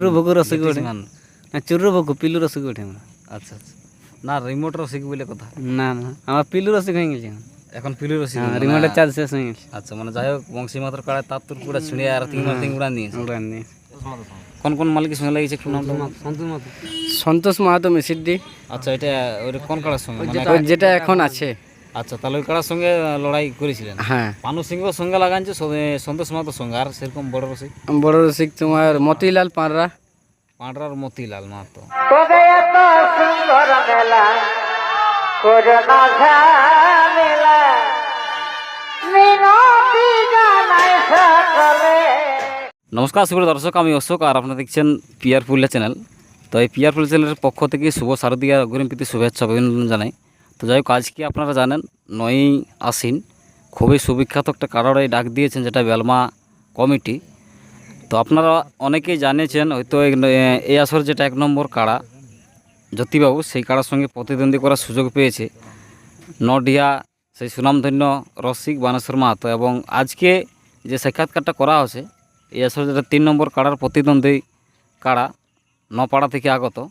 চুরু ভোগু রসিক ওঠে মান না চুরু ভোগু পিলু রসিক ওঠে আমরা আচ্ছা আচ্ছা না রিমোট রসিক বলে কথা না না আমার পিলু রসিক হয়ে গেছে এখন। পিলু রসিক রিমোটের চার্জ শেষ হয়ে গেছে আচ্ছা মানে যাই হোক বংশী মাত্র কাড়ায় তার তোর পুরা ছিঁড়ে আর তিন তিন উড়ান ওটা নিয়ে কোন কোন মালিকের সঙ্গে লাগিয়েছে সন্তোষ মাহাতো মিসিডি আচ্ছা এটা ওই কোন কাড়ার সঙ্গে মানে যেটা এখন আছে আচ্ছা তাহলে ওই সঙ্গে লড়াই করেছিলেন? হ্যাঁ। পানু সিংহ সঙ্গে লাগানছে সন্তোষ মাহাতো সঙ্গে। আর সেরকম বড় রসিক? বড় রসিক তোমার মতিলাল পাঁড়রা পাঁড়ার মতিলাল মাহাতো। নমস্কার সুপ্রিয় দর্শক আমি অশোক আর আপনারা দেখছেন পিয়ার পুরুলিয়া চ্যানেল তো এই পিয়ার পুরুলিয়া চ্যানেলের পক্ষ থেকে শুভ শারদীয়া অগ্রিম প্রীতি শুভেচ্ছা অভিনন্দন জানাই। তো যাই হোক আজকে আপনারা জানেন, নয়ই আশ্বিন, খুবই সুবিখ্যাত একটা কারোরাই ডাক দিয়েছেন, যেটা বেলমা কমিটি। তো আপনারা অনেকেই জানিয়েছেন, হয়তো এই- আসর যেটা এক নম্বর কাড়া, জ্যোতিবাবু, সেই কাড়ার সঙ্গে প্রতিদ্বন্দ্বী করার সুযোগ পেয়েছে। নডিয়া সেই সুনামধন্য রসিক বানেশ্বর মাহাতো এবং আজকে যে সাক্ষাৎকারটা করা হয়েছে, এই আসলে যেটা তিন নম্বর কাড়ার প্রতিদ্বন্দ্বী কাড়া, নপাড়া থেকে আগত।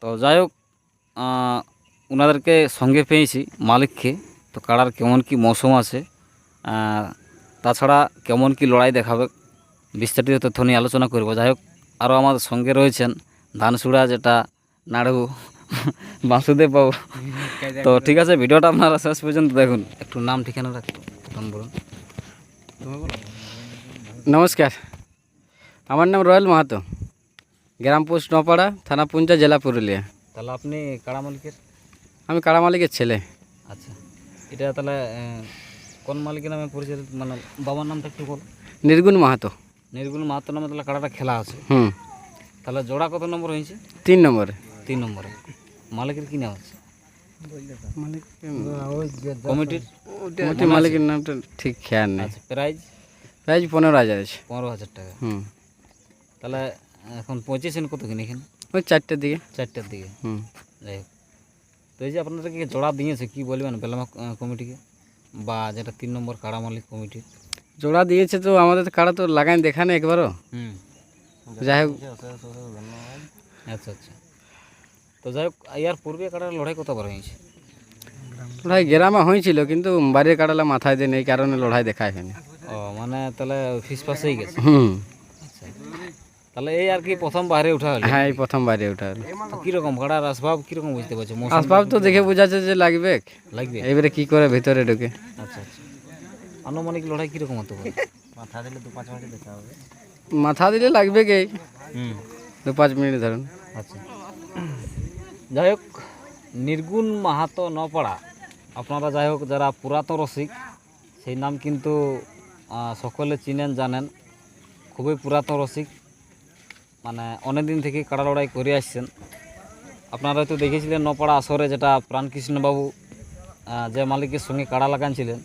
তো যাই হোক ওনাদেরকে সঙ্গে পেয়েছি মালিককে। তো কাড়ার কেমন কি মৌসুম আছে তাছাড়া কেমন কি লড়াই দেখাবে বিস্তারিত তথ্য নিয়ে আলোচনা করব। যাই হোক আরও আমাদের সঙ্গে রয়েছেন ধানসুড়া যেটা নাড়ু বাসুদেব বাবু। তো ঠিক আছে ভিডিওটা আপনারা শেষ পর্যন্ত দেখুন। একটু নাম একটু প্রথম বলুন। নমস্কার আমার নাম রয়্যাল মাহাতো গ্রাম পোস্ট নপাড়া থানা পুঞ্জা জেলা পুরুলিয়া। তাহলে আপনি কাড়া মালিকের? আমি কারা মালিকের ছেলে। আচ্ছা এটা তাহলে কোন মালিকের নামে পরিচিত মানে বাবার নামটা একটু বল। নির্গুণ মাহাতো। নির্গুণ মাহাতো নামে তাহলে কারাটা খেলা আছে। হুম। তাহলে জোড়া কত নম্বর হয়েছে? তিন নম্বরে। তিন নম্বরে। মালিকের কী নাম আছে? কমিটির? মালিকের নামটা ঠিক খেয়াল নেই। আচ্ছা প্রাইজ? প্রাইজ পনেরো হাজার আছে। পনেরো হাজার টাকা। হুম। তাহলে এখন পৌঁছেছেন কত কিনে এখানে? ওই চারটের দিকে। চারটের দিকে। হুম। যাই হোক। তো এই যে আপনাদেরকে জোড়া দিয়েছে কি বলবেন বেলামা কমিটিকে? বা যেটা তিন নম্বর কাড়া মালিক কমিটি। জোড়া দিয়েছে তো আমাদের কাড়া তো লাগাই দেখা নেই একবারও। হুম। যাই হোক। আচ্ছা আচ্ছা। তো যাই হোক ইয়ার পূর্বে কাটার লড়াই কতবার হয়েছে? লড়াই গ্রামে হয়েছিল কিন্তু বাড়ির কাড়ালা মাথায় দেন এই কারণে লড়াই দেখায় হয়নি। ও মানে তাহলে ফিস পাসেই গেছে। হুম। তাহলে এই আর কি প্রথম বাইরে উঠা হলো। হ্যাঁ এই প্রথম বাড়ি ওঠা হলো। কীরকম কাটার আসবাব কীরকম বুঝতে পারছ? আসবাব তো দেখে বোঝাচ্ছে যে লাগবে। লাগবে? এবারে কি করে ভিতরে ঢুকে? আচ্ছা আচ্ছা। আনুমানিক লড়াই কীরকম হতে পারে? মাথা দিলে দু পাঁচ মিনিট দেখা হবে। মাথা দিলে লাগবে কে? হুম। দু পাঁচ মিনিট ধরুন। আচ্ছা। যাই হোক নির্গুণ মাহাতো নপাড়া। আপনারা যাই হোক যারা পুরাতন রসিক সেই নাম কিন্তু সকলে চিনেন জানেন। খুবই পুরাতন রসিক। মানে অনেক দিন থেকে কাড়া লড়াই করে আসছেন। আপনারা হয়তো দেখেছিলেন নপাড়া আসরে যেটা প্রাণকৃষ্ণবাবু যে মালিকের সঙ্গে কাড়া লাগানছিলেন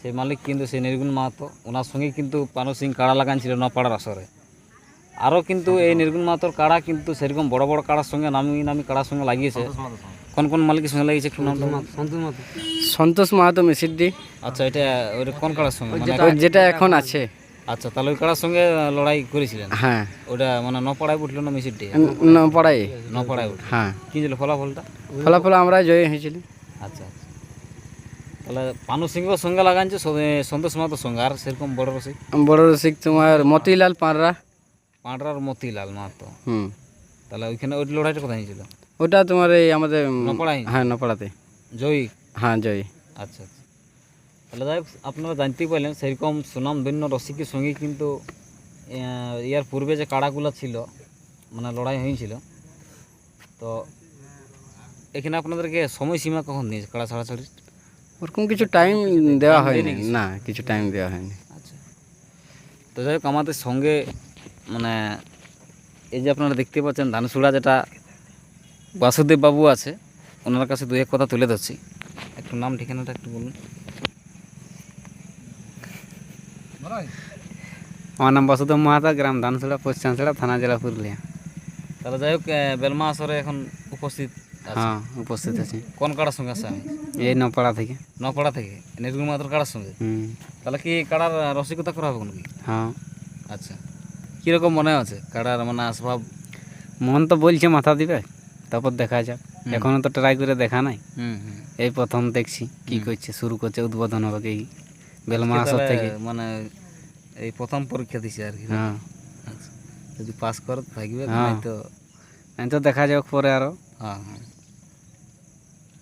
সেই মালিক কিন্তু সেই নির্গুণ মাহাতো ওনার সঙ্গে কিন্তু পানু সিং কাড়া লাগানছিলেন নপাড়ার আসরে। আরও কিন্তু এই নির্গুণ মাহাতোর কাড়া কিন্তু সেরকম বড় বড় কাড়ার সঙ্গে নামি নামি কাড়ার সঙ্গে লাগিয়েছে। কোন কোন মালিকের সঙ্গে লাগিয়েছে একটু সন্তোষ মাহাতো। মিসিডি আচ্ছা এটা ওই কোন কাড়ার সঙ্গে? মানে যেটা এখন আছে। আচ্ছা তাহলে ওই কাড়ার সঙ্গে লড়াই করেছিলেন? হ্যাঁ। ওটা মানে নপাড়ায় উঠল না মিশির দিয়ে? ন- পড়াই নপাড়ায় উঠল। হ্যাঁ। কি ছিল ফলাফলটা? ফলাফল আমরা জয় হয়েছিল। আচ্ছা আচ্ছা। তাহলে পানু সিংহ সঙ্গে লাগানছে সন্তোষ মাহাতোর সঙ্গে। আর সেরকম বড় রসিক? বড় রসিক তোমার মতিলাল পাঁড়রা পাঁড়ার মতিলাল মাহাতো। হুম। তাহলে ওইখানে ওই লড়াইটা কোথায় হয়েছিল? ওটা তোমার এই আমাদের নপাড়ায় হ্যাঁ নপাড়াতে জয়ী? হ্যাঁ জয়। আচ্ছা আচ্ছা। তাহলে যাই আপনারা জানতেই পারলেন সেরকম সুনাম ধন্য রসিকের সঙ্গে কিন্তু ইয়ার পূর্বে যে কাড়াগুলো ছিল মানে লড়াই হয়েছিল তো এখানে আপনাদেরকে সময়সীমা কখন দিয়েছে কাড়া ছাড়াছাড়ি? ওরকম কিছু টাইম দেওয়া হয়নি না কিছু টাইম দেওয়া হয়নি। আচ্ছা। তো যাই হোক আমাদের সঙ্গে মানে এই যে আপনারা দেখতে পাচ্ছেন ধানসুড়া যেটা বাসুদেব বাবু আছে ওনার কাছে দু এক কথা তুলে ধরছি। একটু নাম ঠিকানাটা একটু বলুন। আমার নাম বাসুদেব মাহাতা গ্রাম ধানসড়া পশ্চিমছড়া থানা জেলা পুরুলিয়া। তাহলে যাই হোক বেলমা আসরে এখন উপস্থিত হ্যাঁ উপস্থিত আছি। কোন কাড়ার সঙ্গে আছে আমি? এই নপাড়া থেকে। নপাড়া থেকে। নির্গুণ মাত্র কাড়ার সঙ্গে? তাহলে কি কাড়ার রসিকতা করা হবে নাকি হ্যাঁ। আচ্ছা। কীরকম মনে আছে কাড়ার মানে আসবাব মন তো বলছে মাথা দিবে তারপর দেখা যাক। এখনও তো ট্রাই করে দেখা নাই। এই প্রথম দেখছি কি করছে শুরু করছে উদ্বোধন হবে এই বেলমা আসর থেকে। মানে এই প্রথম পরীক্ষা দিছে আর কি হ্যাঁ। আচ্ছা যদি পাস করে থাকবে হ্যাঁ। তো তো দেখা যাক পরে আরও। হ্যাঁ হ্যাঁ।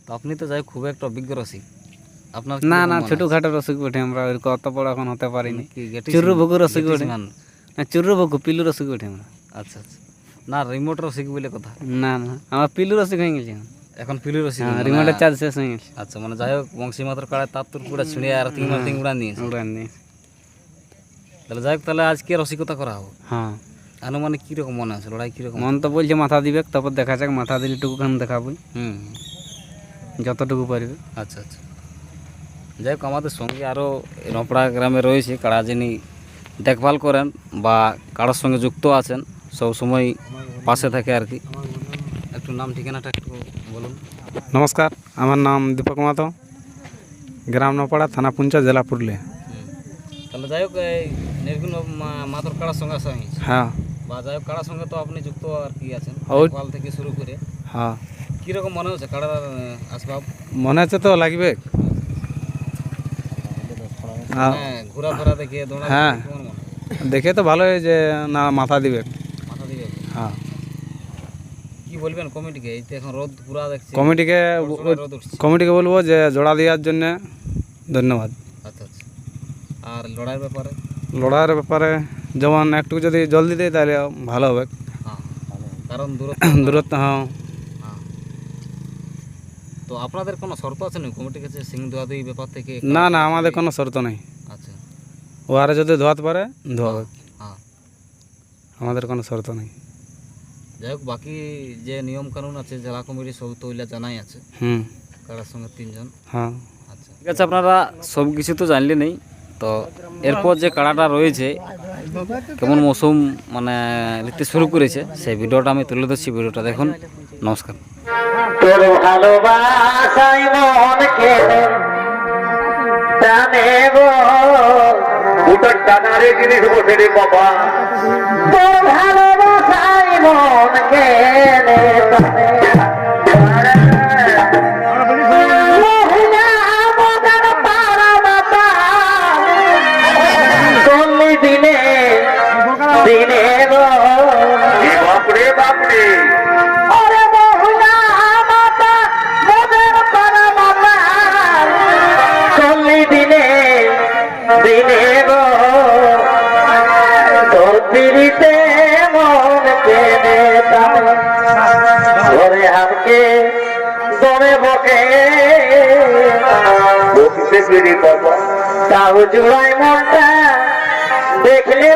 তো আপনি তো যাই খুব একটা অভিজ্ঞ রসিক। আপনার না না ছোটখাটো রসিক বটে আমরা অত বড় এখন হতে পারিনি। চুরু বুকু রসিক বটে। না চুরু বকু পিলু রসিক বটে আমরা। আচ্ছা আচ্ছা। না রিমোট রসিক বলে কথা। না না আমার পিলু রসিক হয়ে গেছে। এখন। এখন পিলু রসিক হ্যাঁ মানে- রিমোটের চার্জ শেষ হয়ে গেছে। আচ্ছা মানে যাই হোক বংশী মাত্র কাড়ায় তার তোর পুরা ছিঁড়ে আর তিন মার তিন উড়ান দিয়েছে। উড়ান দিয়ে তাহলে যাই হোক তাহলে আজকে রসিকতা করা হবে হ্যাঁ। আনুমানিক কীরকম মনে আছে? লড়াই কীরকম? মন তো বলছে মাথা দিবে তারপর দেখা যাক মাথা দিলে টুকুখান দেখাবো। হুম। হুম। যতটুকু পারবে। আচ্ছা আচ্ছা। যাই হোক আমাদের সঙ্গে আরও রপড়া গ্রামে রয়েছে কারা যিনি দেখভাল করেন বা কারোর সঙ্গে যুক্ত আছেন সব সময় পাশে থাকে আর কি। একটু নাম ঠিকানাটা একটু বলুন। নমস্কার আমার নাম দীপক মাতো গ্রাম নপাড়া থানা পুঞ্চা জেলা পুরুলিয়া। তাহলে যাই হোক নির্গুণ মাতর কাড়ার সঙ্গে আসা হ্যাঁ। বা যাই হোক কাড়ার সঙ্গে তো আপনি যুক্ত আর কি আছেন দেখভাল থেকে শুরু করে। হ্যাঁ। কীরকম মনে হচ্ছে কাড়ার আসবাব? মনে হচ্ছে তো লাগবে। হ্যাঁ, ঘোরাফেরা দেখে হ্যাঁ। দেখে? তো ভালোই যে না মাথা দিবে। মাথা দিকে হ্যাঁ। কি বলবেন কমিটিকে? এই তো এখন রোদ পুরা দেখছি। কমিটিকে বলব যে জোড়া দেওয়ার জন্য ধন্যবাদ। আচ্ছা আচ্ছা। আর লড়াইয়ের ব্যাপারে? লড়াইয়ের ব্যাপারে যেমন একটু যদি জলদি দেয় তাহলে ভালো হবে। হ্যাঁ কারণ দূরত্ব হ্যাঁ। হ্যাঁ। তো আপনাদের কোনো শর্ত আছে না কমিটির কাছে? সিং দোয়াদি ব্যাপার থেকে না না আমাদের কোনো শর্ত নেই। আচ্ছা। ও আরে যদি ধোয়াতে পারে ধোয়াবে হ্যাঁ। আমাদের কোনো শর্ত নেই। যাই হোক বাকি যে নিয়ম কানুন আছে জেলা কমিটি সব তো ওইলা জানাই আছে। হুম। কারার সঙ্গে তিনজন। হ্যাঁ। আচ্ছা। ঠিক আছে আপনারা সব কিছু তো জানলে নেই। তো এরপর যে কাড়াটা রয়েছে কেমন মৌসুম মানে নিতে শুরু করেছে সেই ভিডিওটা আমি তুলে ধরছি ভিডিওটা দেখুন। নমস্কার। মন টানারে জিনিস বসে রে বাবা। ধরে হামকে দরে বকে। বকিতে পেরে করব তাও জুড়াই মনটা দেখলে